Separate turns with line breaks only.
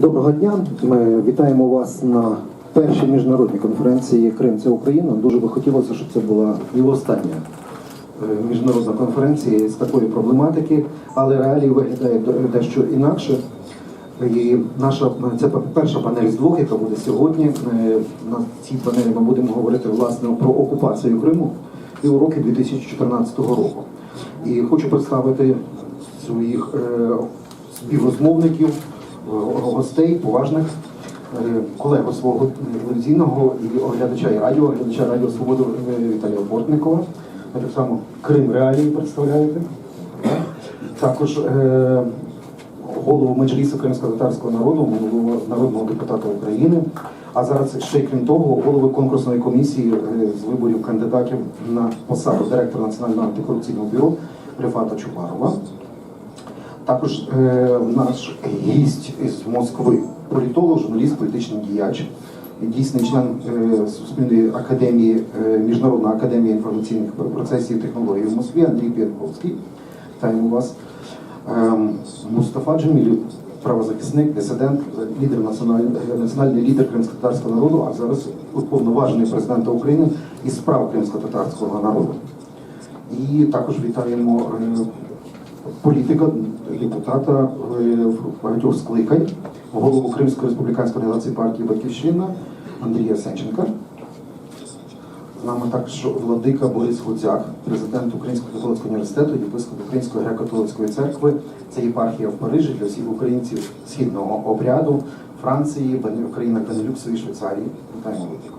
Доброго дня. Ми вітаємо вас на першій міжнародній конференції Крим це Україна. Дуже би хотілося, щоб це була і остання е, міжнародна конференція з такої проблематики, але реалії виглядають дещо інакше. І наша це перша панель з двох, яка буде сьогодні. Е, На цій панелі ми будемо говорити власне про окупацію Криму і уроки 2014 року. І хочу представити своїх е, співрозмовників, гостей, поважних е, колегу свого телевізійного і оглядача і радіо, оглядача Радіо Свободу е, Віталія Бортникова. Так само Крим Реалії представляєте. Також е, голову Меджлісу кримсько-татарського народу, минулого народного депутата України. А зараз ще крім того, голови конкурсної комісії е, з виборів кандидатів на посаду директора Національного антикорупційного бюро Рефата Чубарова. Також е, наш гість із Москви, політолог, журналіст, політичний діяч, дійсний член е, Суспільної академії, е, Міжнародна академія інформаційних процесів і технологій в Москві Андрій П'янковський. Вітаємо вас. Ем, Мустафа Джемілів, правозахисник, дисидент, лідер національний, національний лідер кримсько-татарського народу, а зараз уповноважений президента України із справ кримсько-татарського народу. І також вітаємо е, політика, депутата е, в багатьох скликань, голову Кримської республіканської організації партії Батьківщина Андрія Сенченка. З нами також владика Борис Гудзяк, президент Українського католицького університету, єпископ Української греко-католицької церкви. Це єпархія в Парижі для всіх українців східного обряду, Франції, Бен- країна Бенелюксу і Швейцарії. Вітаємо Владику.